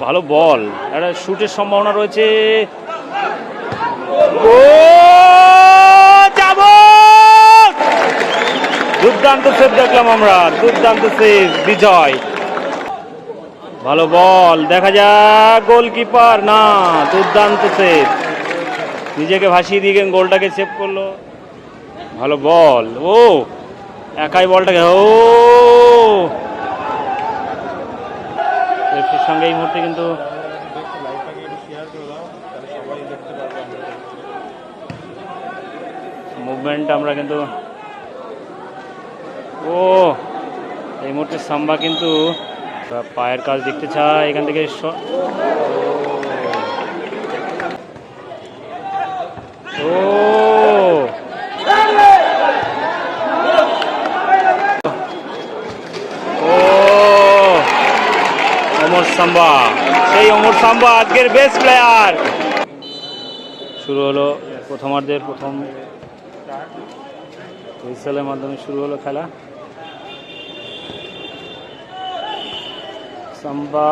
ভালো বল। একটা শুটের সম্ভাবনা রয়েছে। দুর্দান্ত সেভ দেখলাম আমরা। দুর্দান্ত সেভ বিজয়। ভালো বল, দেখা যাক গোলকিপার। না, দুর্দান্ত সেভ নিজেকে ভাসিয়ে দিয়ে গোলটাকে সেভ করল। ভালো বল। ও, একাই বলটাকে। ও সঙ্গে এই মুহূর্তে কিন্তু মুভমেন্ট আমরা কিন্তু ও, এই মুহূর্তে সাম্বা কিন্তু পায়ের কাজ দেখতে চায় এখান থেকে ও অমর সাম্বা। সেই অমর সাম্বা আজকের বেস্ট প্লেয়ার শুরু হলো প্রথমার্ধের প্রথম হুইসেলের মাধ্যমে শুরু হলো খেলা। সাম্বা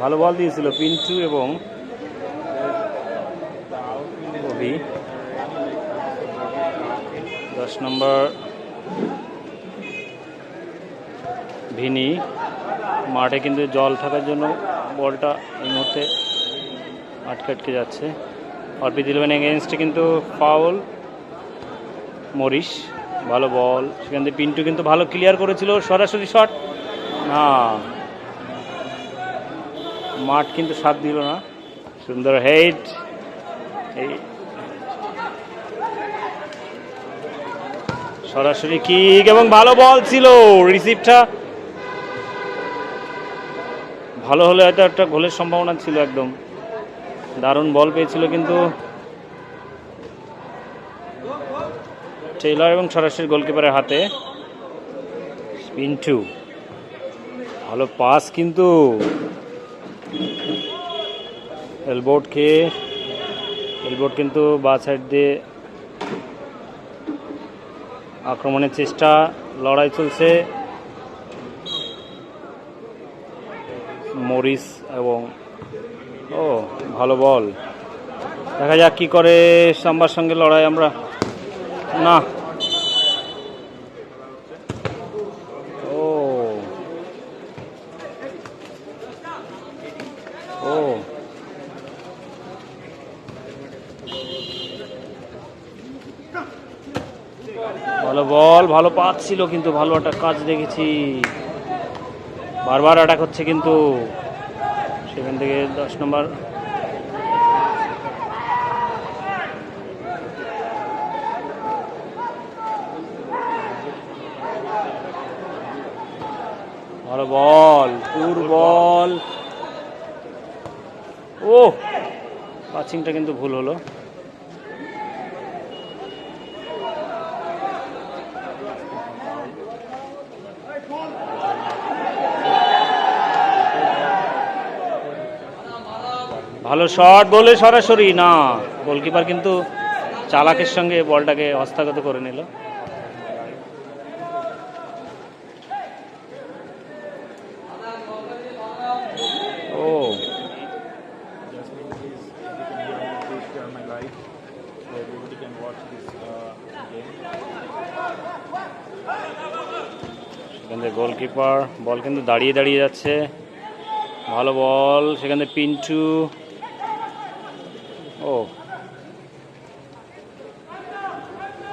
ভালো বল দিয়েছিল পিন্টু এবং দশ নম্বর ভিনি, মাঠে কিন্তু জল থাকার জন্য বলটা এই মুহূর্তে আটকে আটকে যাচ্ছে। অর্পিত ইলেভেন এগেনস্টে কিন্তু ফাউল মরিস, ভালো বল সেখান থেকে পিন্টু কিন্তু ভালো ক্লিয়ার করেছিল, সরাসরি শট না। মাঠ কিন্তু সাথ দিল না। সুন্দর হেড এই সরাসরি কিক এবং ভালো বল ছিল রিসিভটা ভালো হলে হয়তো একটা গোলের সম্ভাবনা ছিল একদম। দারুণ বল পেয়েছিল কিন্তু টেইলর এবং সরাসরি গোলকিপারের হাতে পিন্টু ভালো পাস কিন্তু এলবোর্ড খেয়ে এলবোর্ড কিন্তু বা সাইড দিয়ে আক্রমণের চেষ্টা, লড়াই চলছে। মরিস এবং, ও, ভালো বল। দেখা যাক কি করে সাম্বার সঙ্গে লড়াই আমরা। না। ও। ও। ভালো বল, ভালো পাচ্ছিল কিন্তু ভালো একটা কাজ দেখেছি। বারবার অ্যাটাক হচ্ছে কিন্তু সেখান থেকে দশ নম্বর ভালো বল, পুর বল। ও পাচিংটা কিন্তু ভুল হলো। ভালো শট, বলে সরাসরি, না। গোলকিপার কিন্তু চালাকের সঙ্গে বলটাকে হস্তগত করে নিল। ও। সেখান থেকে গোলকিপার, বল কিন্তু দাঁড়িয়ে দাঁড়িয়ে যাচ্ছে। ভালো বল, সেখান পিন্টু। ও।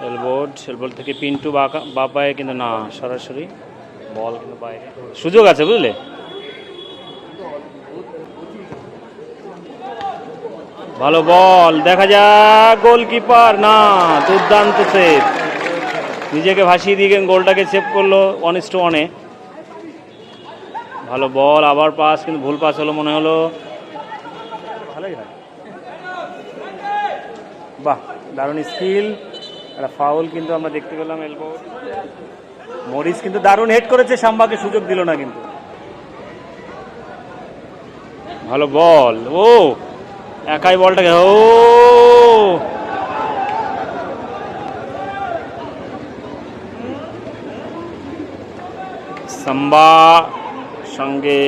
এলবোর্ড এলবোর্ড থেকে পিন্টু বা পায়ে কিন্তু না, সরাসরি। বল কিন্তু বাইরে। সুযোগ আছে, বুঝলে? ভালো বল, দেখা যাক গোলকিপার না, দুর্দান্ত সেভ নিজেকে ভাসিয়ে দিয়ে গোলটাকে সেভ করল ওয়ান ইস টু ওয়ানে ভালো বল, আবার পাস কিন্তু ভুল পাস হলো মনে হলো। বাহ, দারুণ স্কিল। একটা ফাউল কিন্তু আমরা দেখতে পেলাম এলবো। মরিস কিন্তু দারুণ হেড করেছে সাম্বাকে সুযোগ দিল না কিন্তু। ভালো বল। ও, একাই বলটাকে ও। সাম্বা সঙ্গে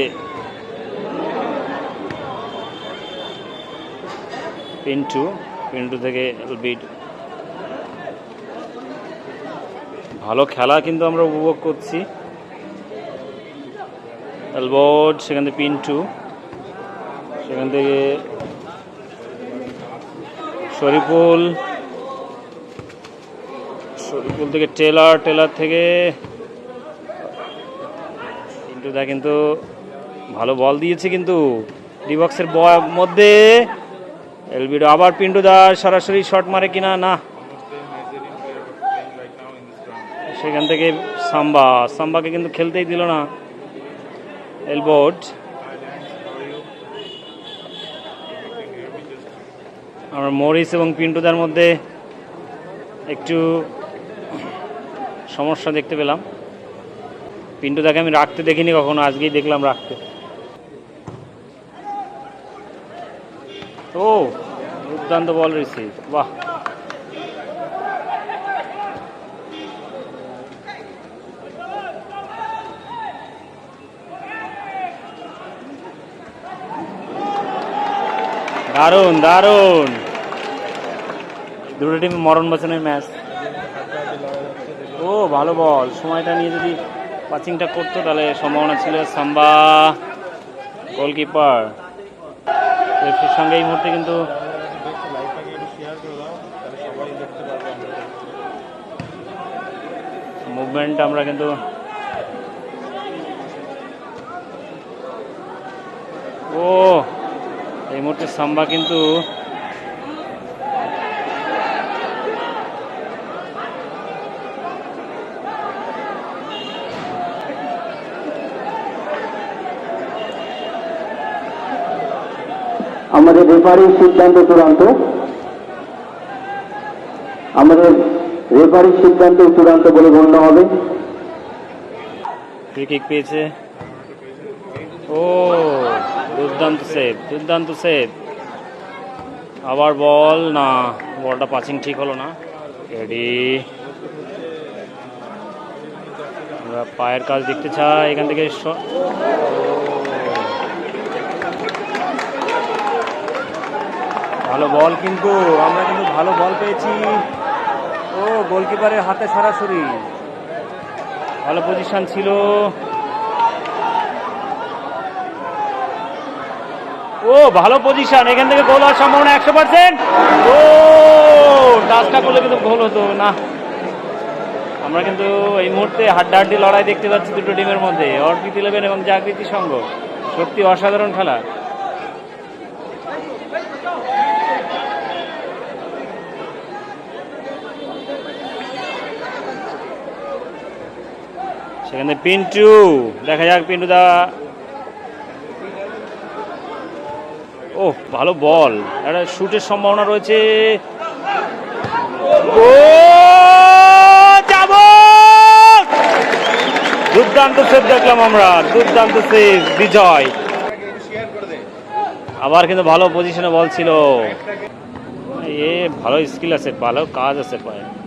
পিন্টু। পিন্টু থেকে এলবিড ভালো খেলা কিন্তু আমরা উপভোগ করছি। এলবোর্ড সেখান থেকে পিন্টু। সেখান থেকে শরীফুল। শরীফুল থেকে টেলার টেলার থেকে পিন্টু দা কিন্তু ভালো বল দিয়েছে কিন্তু। ডিবক্সের মধ্যে এলবিডো আবার পিন্টু দা সরাসরি শট মারে কিনা? না. সেখান থেকে সাম্বা সাম্বাকে কিন্তু খেলতেই দিল না। এলবোর্ড আমার মরিস এবং পিন্টুদার মধ্যে একটু সমস্যা দেখতে পেলাম। পিন্টুদাকে আমি রাখতে দেখিনি কখনো, আজকেই দেখলাম রাখতে। ও, দুর্দান্ত বল রিসিভ বাহ। দারুণ দারুণ। দুটো টিম মরণ বচনের ম্যাচ ও, ভালো বল সময়টা নিয়ে যদি পাচিংটা করতো, তাহলে সম্ভাবনা ছিল সাম্বা গোলকিপার এর সঙ্গে এই মুহূর্তে কিন্তু মুভমেন্ট আমরা কিন্তু ও এই মুহূর্তে সাম্বা কিন্তু আমাদের রেফারির সিদ্ধান্ত চূড়ান্ত? আমাদের রেফারির সিদ্ধান্ত চূড়ান্ত বলে গণ্য হবে। ফ্রি কিক পেয়েছে। ও, দুর্দান্ত সেভ দুর্দান্ত সেভ আবার বল না বলটা পাচিং ঠিক হলো না। রেডি আমরা পায়ের কাজ দেখতে চাই, এখান থেকে ভালো বল কিন্তু, আমরা কিন্তু ভালো বল পেয়েছি। ও, গোলকিপারের হাতে সরাসরি। ভালো পজিশন ছিল। ও, ভালো পজিশন এখান থেকে গোল হওয়ার সম্ভাবনা একশো পার্সেন্ট ও টাচটা করলে কিন্তু গোল হতো। না, আমরা কিন্তু এই মুহূর্তে হাড্ডাহাড্ডি লড়াই দেখতে পাচ্ছি দুটো টিমের মধ্যে। অর্পিত ইলেভেন এবং জাগৃতি সংঘ। সত্যি অসাধারণ খেলা। সেখানে পিন্টু, দেখা যাক পিন্টু দা। ও ভালো বল। একটা শুটের সম্ভাবনা রয়েছে। দুর্দান্ত সেভ দেখলাম আমরা। দুর্দান্ত সেভ বিজয়। আবার কিন্তু ভালো পজিশনে বল ছিল। এ, ভালো স্কিল আছে, ভালো কাজ আছে পায়ে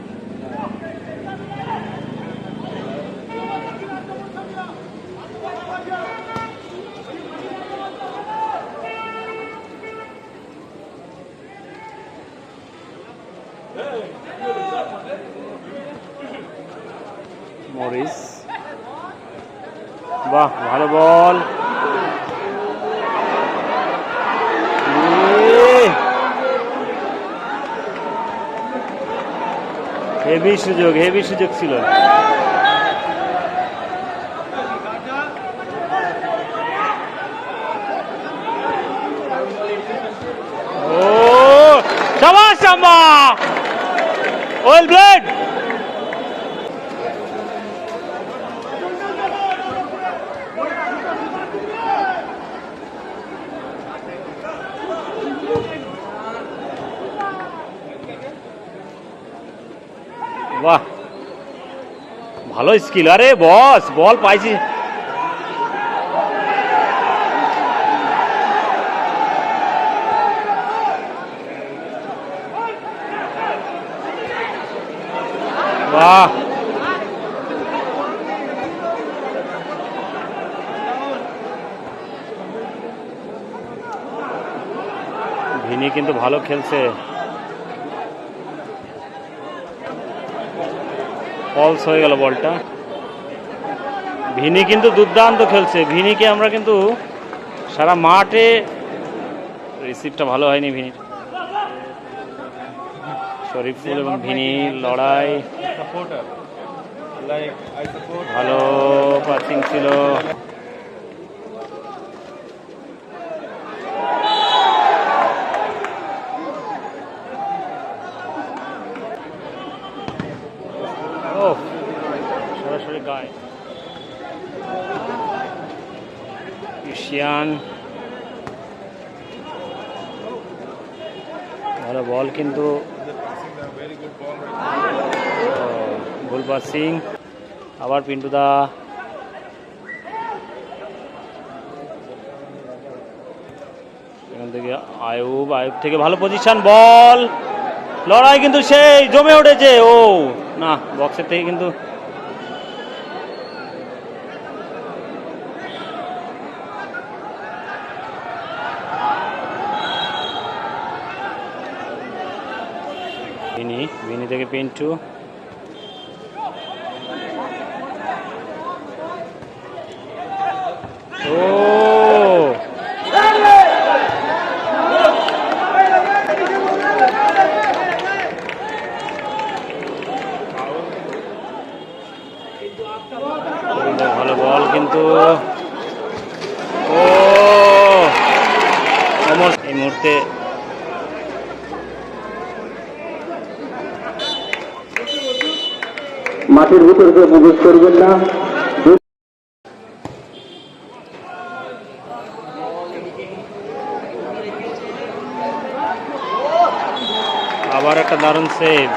মরিস। বাহ ভালো বল। হেভি সুযোগ হেভি সুযোগ ছিল। ও শাম্বা ওয়েল ব্লেড বাহ। ভালো স্কিল আরে বস বল পাইছি। বাহ। ভিনি কিন্তু ভালো খেলছে। ফলস হয়ে গেল বলটা। ভিনি কিন্তু দুর্দান্ত খেলছে। ভিনিকে আমরা কিন্তু সারা মাঠে রিসিভটা ভালো হয়নি ভিনির। শরীফুল এবং ভিনি লড়াই. ভালো পাসিং ছিল ও সরাসরি গায়ে। এশিয়ান ভালো বল কিন্তু। ভুল পাসিং আবার পিন্টু দা। এখান থেকে আয়ুব আয়ুব থেকে ভালো পজিশন বল। লড়াই কিন্তু সেই, জমে উঠেছে। ও, না বক্সের থেকে কিন্তু ভিনি ভিনি থেকে পিন্টু ভালো বল কিন্তু। ও অমর এই মুহূর্তে মাঠের ভিতর কেউ প্রবেশ করবেন না। আবার একটা দারুণ সেভ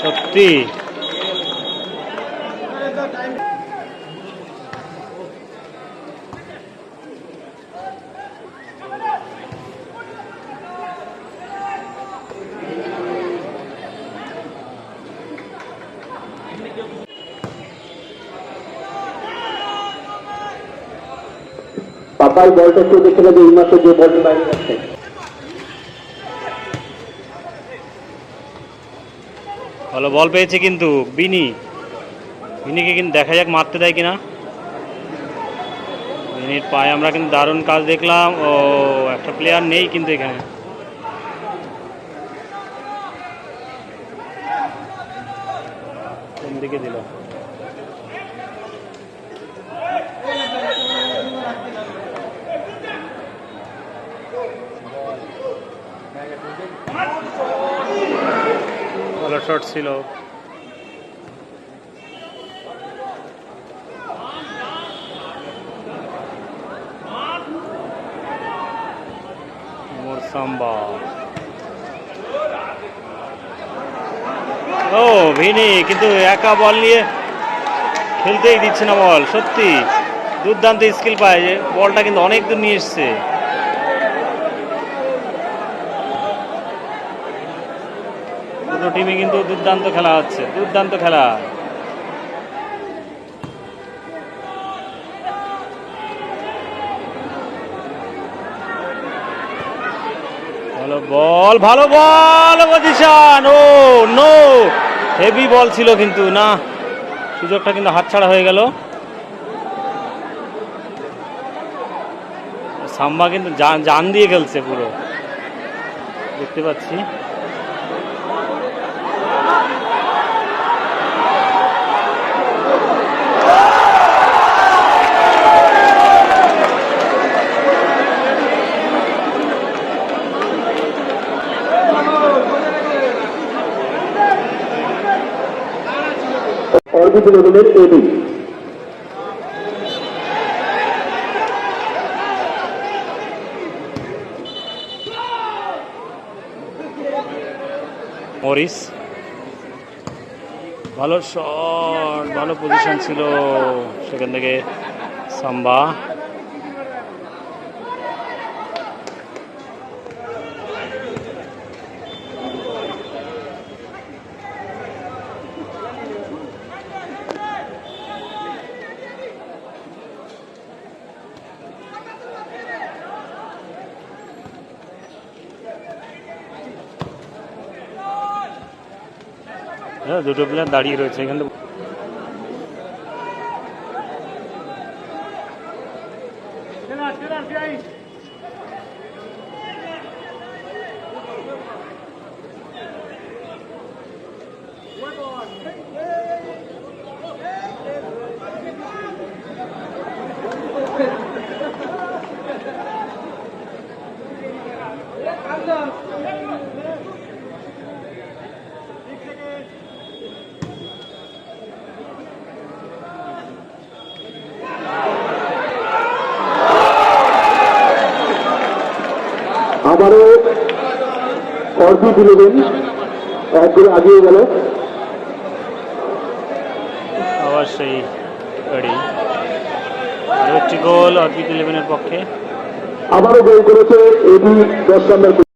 সত্যি। পাপাই বলটা কেউ দেখে নেবে এই মাসে যে বলটি বাইরে যাচ্ছে ভালো বল পেয়েছে কিন্তু বিনি। বিনিকে কিন্তু দেখা যাক মারতে দেয় কিনা। বিনির পায়ে আমরা কিন্তু দারুণ কাজ দেখলাম। ও, একটা প্লেয়ার নেই কিন্তু এখানে। দিকে দিল? শট ছিল। ও, ভিনি, কিন্তু একা বল নিয়ে খেলতেই দিচ্ছে না বল, সত্যি। দুর্দান্ত স্কিল পায় যে বলটা কিন্তু অনেক দূর নিয়ে এসছে। দুটো টিমে কিন্তু দুর্দান্ত খেলা হচ্ছে, দুর্দান্ত খেলা। বল, ভালো বল পজিশন ও নো হেভি বল ছিল কিন্তু, না। সুযোগটা কিন্তু হাতছাড়া হয়ে গেল। সাম্বা কিন্তু জান দিয়ে খেলছে পুরো। দেখতে পাচ্ছি। এবি মরিস ভালো শট ভালো পজিশন ছিল সেখান থেকে সাম্বা। দুটো প্লেয়ার দাঁড়িয়ে রয়েছে এখানে আবারও অর্ধ ইলেভেন এক করে আগিয়ে গেল। অবশ্যই একটি গোল অর্পিত ইলেভেনের পক্ষে। আবারও গোল করেছে এটি দশ নম্বর